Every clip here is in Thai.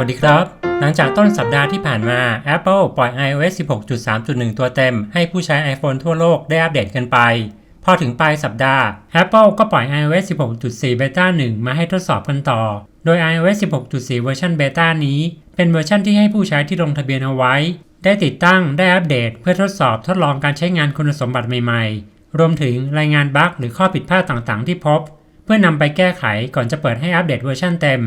วัสดีครับ หลังจากต้นสัปดาห์ที่ผ่านมา Apple ปล่อย iOS 16.3.1 ตัวเต็ม ให้ผู้ใช้ iPhone ทั่วโลกได้อัปเดตกันไป พอถึงปลายสัปดาห์ Apple ก็ปล่อย iOS 16.4 Beta 1 มาให้ทดสอบกันต่อ โดย iOS 16.4 เวอร์ชัน Beta นี้ เป็นเวอร์ชันที่ให้ผู้ใช้ที่ลงทะเบียนเอาไว้ ได้ติดตั้งได้อัปเดต เพื่อทดสอบทดลองการใช้งานคุณสมบัติใหม่ๆ รวมถึงรายงานบั๊กหรือข้อผิดพลาดต่างๆ ที่พบ เพื่อนำไปแก้ไขก่อนจะเปิดให้อัปเดตเวอร์ชันเต็ม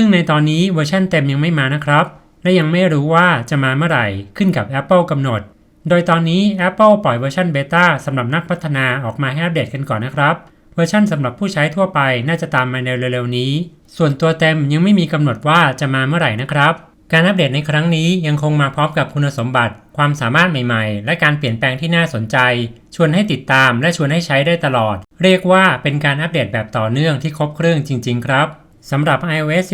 ซึ่งในตอนนี้เวอร์ชันเต็มยังไม่มานะครับ และยังไม่รู้ว่าจะมาเมื่อไหร่ขึ้นกับ Apple กำหนด โดยตอนนี้ Apple ปล่อยเวอร์ชันเบต้าสำหรับนักพัฒนาออกมาให้อัปเดตกันก่อนนะครับ เวอร์ชันสำหรับผู้ใช้ทั่วไปน่าจะตามมาในเร็วๆนี้ ส่วนตัวเต็มยังไม่มีกำหนดว่าจะมาเมื่อไหร่นะครับการอัปเดตในครั้งนี้ยังคงมาพร้อมกับคุณสมบัติ ความสามารถใหม่ๆ และการเปลี่ยนแปลงที่น่าสนใจ ชวนให้ติดตามและชวนให้ใช้ได้ตลอด เรียกว่าเป็นการอัปเดตแบบต่อเนื่องที่ครบเครื่องจริง ๆ ครับ สำหรับ iOS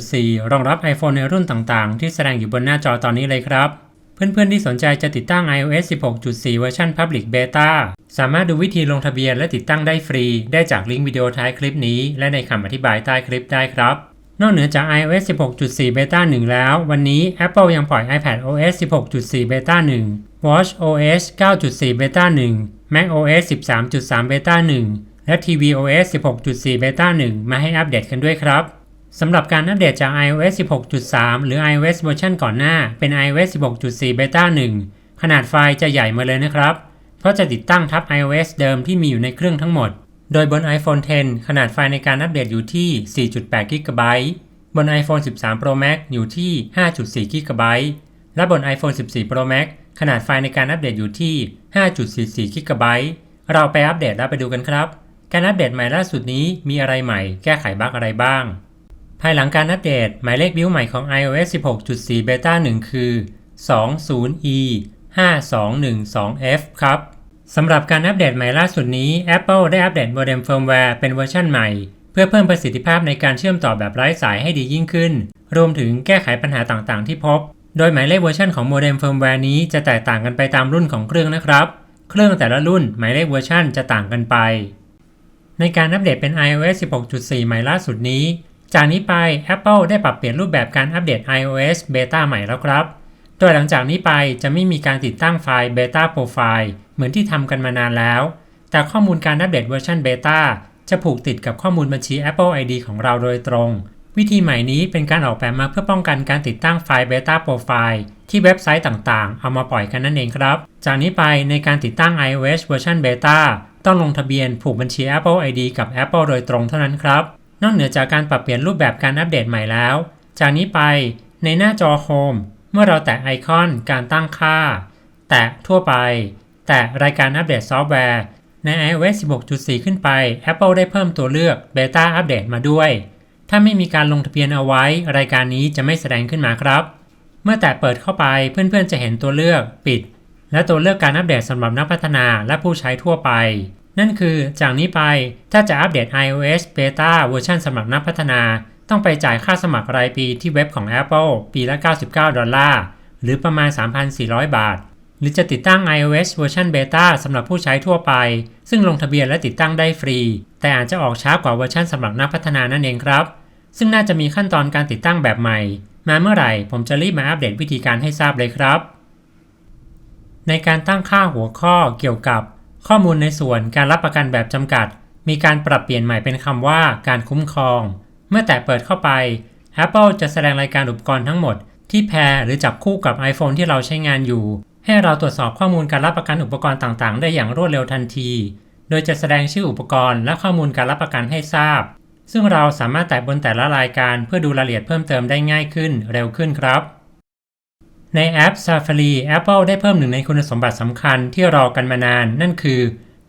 16.4 รองรับ iPhone ในรุ่นต่างๆ ที่แสดงอยู่บนหน้าจอตอนนี้เลยครับ เพื่อนๆที่สนใจจะติดตั้ง iOS 16.4 เวอร์ชัน Public Beta สามารถดูวิธีลงทะเบียนและติดตั้งได้ฟรี ได้จากลิงก์วิดีโอท้ายคลิปนี้ และในคำอธิบายใต้คลิปได้ครับ นอกเหนือจาก iOS 16.4 Beta 1 แล้ว วันนี้ Apple ยังปล่อย iPad OS 16.4 Beta 1 Watch OS 9.4 Beta 1 Mac OS 13.3 Beta 1 และ tvOS 16.4 Beta 1 มาให้อัปเดตกันด้วยครับสำหรับการอัปเดตจาก iOS 16.3 หรือ iOS เวอร์ชันก่อนหน้า เป็น iOS 16.4 Beta 1 ขนาดไฟล์จะใหญ่มาเลยนะครับ เพราะจะติดตั้งทับ iOS เดิมที่มีอยู่ในเครื่องทั้งหมด โดยบน iPhone 10 ขนาดไฟล์ในการอัปเดตอยู่ที่ 4.8 GB บน iPhone 13 Pro Max อยู่ที่ 5.4 GB และบน iPhone 14 Pro Max ขนาดไฟล์ในการอัปเดตอยู่ที่ 5.44 GB เราไปอัปเดตแล้วไปดูกันครับ การอัปเดตใหม่ล่าสุดนี้มีอะไรใหม่ แก้ไขบั๊กอะไรบ้าง ภายหลังการอัปเดต หมายเลขบิลใหม่ของ iOS 16.4 Beta 1 คือ 20e 5212f ครับ สำหรับการอัปเดตใหม่ล่าสุดนี้ Apple ได้อัปเดตโมเด็มเฟิร์มแวร์เป็นเวอร์ชันใหม่ เพื่อเพิ่มประสิทธิภาพในการเชื่อมต่อแบบไร้สายให้ดียิ่งขึ้น รวมถึงแก้ไขปัญหาต่างๆ ที่พบ โดยหมายเลขเวอร์ชันของโมเด็มเฟิร์มแวร์นี้จะแตกต่างกันไปตามรุ่นของเครื่องนะครับ เครื่องแต่ละรุ่นหมายเลขเวอร์ชันจะต่างกันไป ในการอัปเดตเป็น iOS 16.4 ใหม่ล่าสุดนี้ จากนี้ไป Apple ได้ปรับเปลี่ยนรูปแบบการอัปเดต iOS Beta ใหม่แล้วครับ โดยหลังจากนี้ไปจะไม่มีการติดตั้งไฟล์ Beta Profile เหมือนที่ทำกันมานานแล้ว แต่ข้อมูลการอัปเดตเวอร์ชัน Beta จะผูกติดกับข้อมูลบัญชี Apple ID ของเราโดยตรง วิธีใหม่นี้เป็นการออกแบบมาเพื่อป้องกันการติดตั้งไฟล์ Beta Profile ที่เว็บไซต์ต่างๆ เอามาปล่อยกันนั่นเองครับ จากนี้ไปในการติดตั้ง iOS เวอร์ชัน Beta ต้องลงทะเบียนผูกบัญชี Apple ID กับ Apple โดยตรงเท่านั้นครับ นอกเหนือจากการปรับเปลี่ยนรูปแบบการอัปเดตใหม่แล้ว จากนี้ไปในหน้าจอ Home เมื่อเราแตะไอคอนการตั้งค่า แตะทั่วไป แตะรายการอัปเดตซอฟต์แวร์ ใน iOS 16.4 ขึ้นไป Apple ได้เพิ่มตัวเลือก Beta อัปเดตมาด้วย ถ้าไม่มีการลงทะเบียนเอาไว้ รายการนี้จะไม่แสดงขึ้นมาครับ เมื่อแตะเปิดเข้าไปเพื่อนๆจะเห็นตัวเลือกปิด และตัวเลือกการอัปเดตสำหรับนักพัฒนาและผู้ใช้ทั่วไป นั่นคือจากนี้ไปถ้าจะอัปเดต iOS Beta เวอร์ชันสำหรับนักพัฒนา ต้องไปจ่ายค่าสมัครรายปีที่เว็บของ Apple ปีละ 99 ดอลลาร์ หรือประมาณ 3,400 บาท หรือจะติดตั้ง iOS เวอร์ชัน Beta สำหรับผู้ใช้ทั่วไป ซึ่งลงทะเบียนและติดตั้งได้ฟรี แต่อาจจะออกช้ากว่าเวอร์ชันสำหรับนักพัฒนานั่นเองครับ ซึ่งน่าจะมีขั้นตอนการติดตั้งแบบใหม่ มาเมื่อไหร่ผมจะรีบมาอัปเดตวิธีการให้ทราบเลยครับ ในการตั้งค่าหัวข้อเกี่ยวกับ ข้อมูลในส่วนการรับประกันแบบจำกัด มีการปรับเปลี่ยนใหม่เป็นคำว่าการคุ้มครอง เมื่อแตะเปิดเข้าไป Apple จะแสดงรายการอุปกรณ์ทั้งหมด ที่แพรหรือจับคู่กับ iPhone ที่เราใช้งานอยู่ ให้เราตรวจสอบข้อมูลการรับประกันอุปกรณ์ต่างๆ ได้อย่างรวดเร็วทันที โดยจะแสดงชื่ออุปกรณ์และข้อมูลการรับประกันให้ทราบ ซึ่งเราสามารถแตะบนแต่ละรายการเพื่อดูรายละเอียดเพิ่มเติมได้ง่ายขึ้นเร็วขึ้นครับ ในแอป Safari Apple ได้เพิ่มหนึ่งในคุณสมบัติสำคัญที่รอกันมานาน นั่นคือ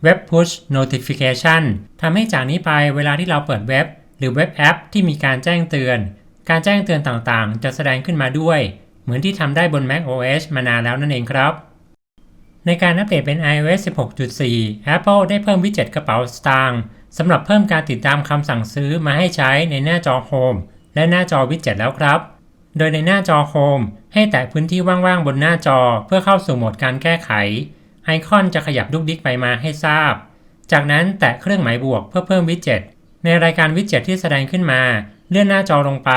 Web Push Notification ทำให้จากนี้ไปเวลาที่เราเปิดเว็บ หรือเว็บแอปที่มีการแจ้งเตือน การแจ้งเตือนต่างๆ จะแสดงขึ้นมาด้วย เหมือนที่ทำได้บน Mac OS มานานแล้วนั่นเองครับ ในการอัปเดตเป็น iOS 16.4 Apple ได้เพิ่มวิดเจ็ตกระเป๋าสตางค์สำหรับเพิ่มการติดตามคำสั่งซื้อมาให้ใช้ในหน้าจอ Home และหน้าจอวิดเจ็ตแล้วครับ โดยในหน้าจอ Home ให้แตะพื้นที่ว่างๆ บนหน้าจอเพื่อเข้าสู่โหมดการแก้ไข ไอคอนจะขยับดุกดิกไปมาให้ทราบ จากนั้นแตะเครื่องหมายบวกเพื่อเพิ่มวิดเจ็ต ในรายการวิดเจ็ตที่แสดงขึ้นมา เลื่อนหน้าจอลงไป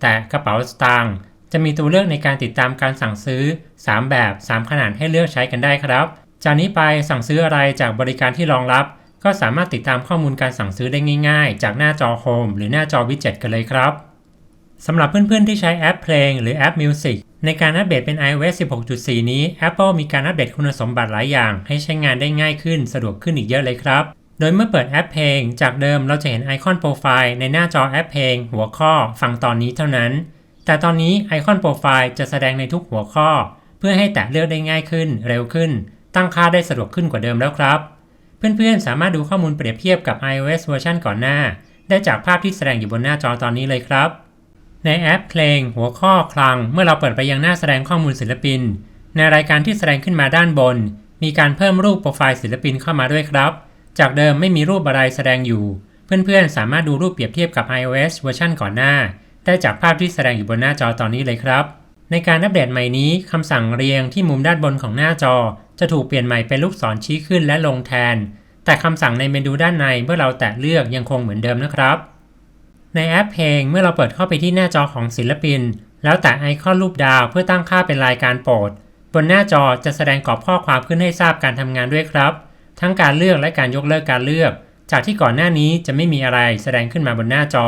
แตะกระเป๋าสตางค์จะมีตัวเลือกในการติดตามการสั่งซื้อ 3 แบบ 3 ขนาดให้เลือกใช้กันได้ครับ จากนี้ไปสั่งซื้ออะไรจากบริการที่รองรับ ก็สามารถติดตามข้อมูลการสั่งซื้อได้ง่าย ๆ จากหน้าจอโฮมหรือหน้าจอวิดเจ็ตกันเลยครับ สำหรับเพื่อนๆที่ใช้แอปเพลงหรือแอป Music ในการอัปเดตเป็น iOS 16.4 นี้ Apple มีการอัปเดตคุณสมบัติหลายอย่าง ให้ใช้งานได้ง่ายขึ้นสะดวกขึ้นอีกเยอะเลยครับ โดยเมื่อเปิดแอปเพลง จากเดิมเราจะเห็นไอคอนโปรไฟล์ในหน้าจอแอปเพลง หัวข้อฟังตอนนี้เท่านั้น แต่ตอนนี้ไอคอนโปรไฟล์จะแสดงในทุกหัวข้อ เพื่อให้แตะเลือกได้ง่ายขึ้น เร็วขึ้น ตั้งค่าได้สะดวกขึ้นกว่าเดิมแล้วครับ เพื่อนๆสามารถดูข้อมูลเปรียบเทียบกับ iOS เวอร์ชันก่อนหน้า ได้จากภาพที่แสดงอยู่บนหน้าจอตอนนี้เลยครับ ในแอปเพลง หัวข้อคลัง เมื่อเราเปิดไปยังหน้าแสดงข้อมูลศิลปิน ในรายการที่แสดงขึ้นมาด้านบน มีการเพิ่มรูปโปรไฟล์ศิลปินเข้ามาด้วยครับ จากเดิมไม่มีรูปอะไรแสดงอยู่ เพื่อนๆ สามารถดูรูปเปรียบเทียบกับ iOS เวอร์ชันก่อนหน้า ได้จากภาพที่แสดงอยู่บนหน้าจอตอนนี้เลยครับ ในการอัปเดตใหม่นี้คำสั่งเรียงที่มุมด้านบนของหน้าจอ จะถูกเปลี่ยนใหม่เป็นลูกศรชี้ขึ้นและลงแทน แต่คำสั่งในเมนูด้านในเมื่อเราแตะเลือกยังคงเหมือนเดิมนะครับ ในแอปเพลงเมื่อเราเปิดเข้าไปที่หน้าจอของศิลปิน แล้วแตะไอคอนรูปดาวเพื่อตั้งค่าเป็นรายการโปรด บนหน้าจอจะแสดงกรอบข้อความขึ้นให้ทราบการทำงานด้วยครับ ทั้งการเลือกและการยกเลิกการเลือก จากที่ก่อนหน้านี้จะไม่มีอะไรแสดงขึ้นมาบนหน้าจอ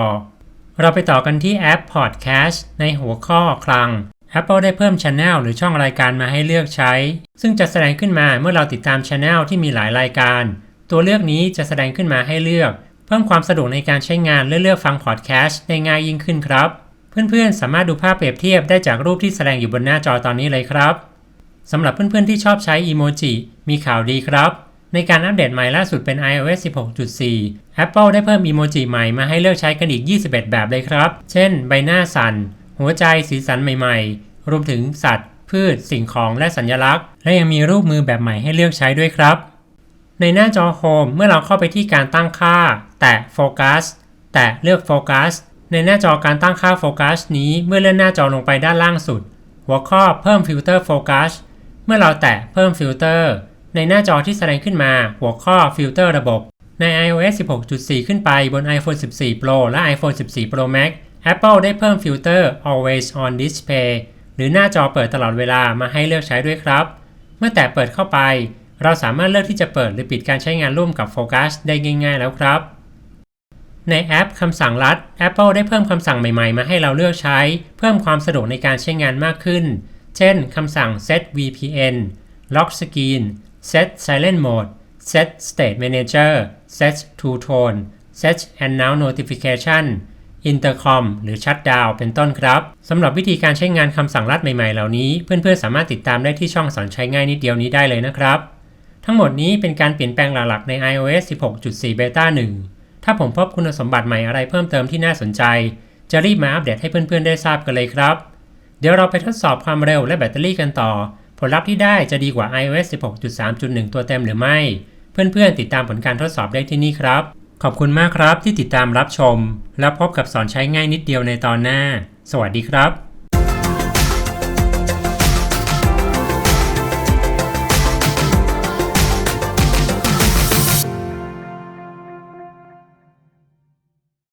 เราไปต่อกันที่แอป Podcast ในหัวข้อคลัง Apple ได้เพิ่ม Channel หรือช่องรายการมาให้เลือกใช้ ซึ่งจะแสดงขึ้นมาเมื่อเราติดตาม Channel ที่มีหลายรายการ ตัวเลือกนี้จะแสดงขึ้นมาให้เลือก เพิ่มความสะดวกในการใช้งานและเลือกฟังพอดแคสต์ได้ง่ายยิ่งขึ้นครับ เพื่อนๆ สามารถดูภาพเปรียบเทียบได้จากรูปที่แสดงอยู่บนหน้าจอตอนนี้เลยครับสำหรับเพื่อนๆ ที่ชอบใช้อีโมจิมีข่าวดีครับ ในการอัปเดตใหม่ล่าสุดเป็น iOS 16.4 Apple ได้เพิ่มอีโมจิใหม่มาให้เลือกใช้กันอีก 21 แบบเลยครับ เช่น ใบหน้าสั่น หัวใจสีสันใหม่ ๆ รวมถึงสัตว์ พืช สิ่งของและสัญลักษณ์ และยังมีรูปมือแบบใหม่ให้เลือกใช้ด้วยครับ ในหน้าจอโฮมเมื่อเราเข้าไปที่การตั้งค่า แตะโฟกัสแตะเลือกโฟกัสในหน้าจอการตั้งค่าโฟกัสนี้เมื่อเลื่อนหน้าจอลงไปด้านล่างสุด หัวข้อเพิ่มฟิลเตอร์โฟกัสเมื่อเราแตะเพิ่มฟิลเตอร์ในหน้าจอที่แสดงขึ้นมาหัวข้อฟิลเตอร์ระบบ ใน iOS 16.4 ขึ้นไปบน iPhone 14 Pro และ iPhone 14 Pro Max Apple ได้เพิ่มฟิลเตอร์ Always on Display หรือหน้าจอเปิดตลอดเวลามาให้เลือกใช้ด้วยครับ เมื่อแตะเปิดเข้าไป เราสามารถเลือกที่จะเปิดหรือปิดการใช้งานร่วมกับโฟกัสได้ง่าย ๆ แล้วครับ ในแอปคำสั่งลัด Apple ได้เพิ่มคำสั่งใหม่ๆ มาให้เราเลือกใช้ เพิ่มความสะดวกในการใช้งานมากขึ้น เช่นคำสั่ง set VPN lock screen set silent mode set state manager set to tone set and now notification intercom หรือ shutdown เป็นต้นครับสำหรับวิธีการใช้งานคำสั่งลัดใหม่ๆ เหล่านี้ เพื่อนๆ สามารถติดตามได้ที่ช่องสอนใช้ง่ายนิดเดียวนี้ได้เลยนะครับ ทั้งหมดนี้เป็นการเปลี่ยนแปลงหลักๆ ใน iOS 16.4 Beta 1 ถ้าผมพบคุณสมบัติใหม่อะไรเพิ่มเติมที่น่าสนใจ จะรีบมาอัปเดตให้เพื่อนๆได้ทราบกันเลยครับ เดี๋ยวเราไปทดสอบความเร็วและแบตเตอรี่กันต่อ ผลลัพธ์ที่ได้จะดีกว่า iOS 16.3.1 ตัวเต็มหรือไม่ เพื่อนๆติดตามผลการทดสอบได้ที่นี่ครับ ขอบคุณมากครับที่ติดตามรับชม แล้วพบกับสอนใช้ง่ายนิดเดียวในตอนหน้า สวัสดีครับ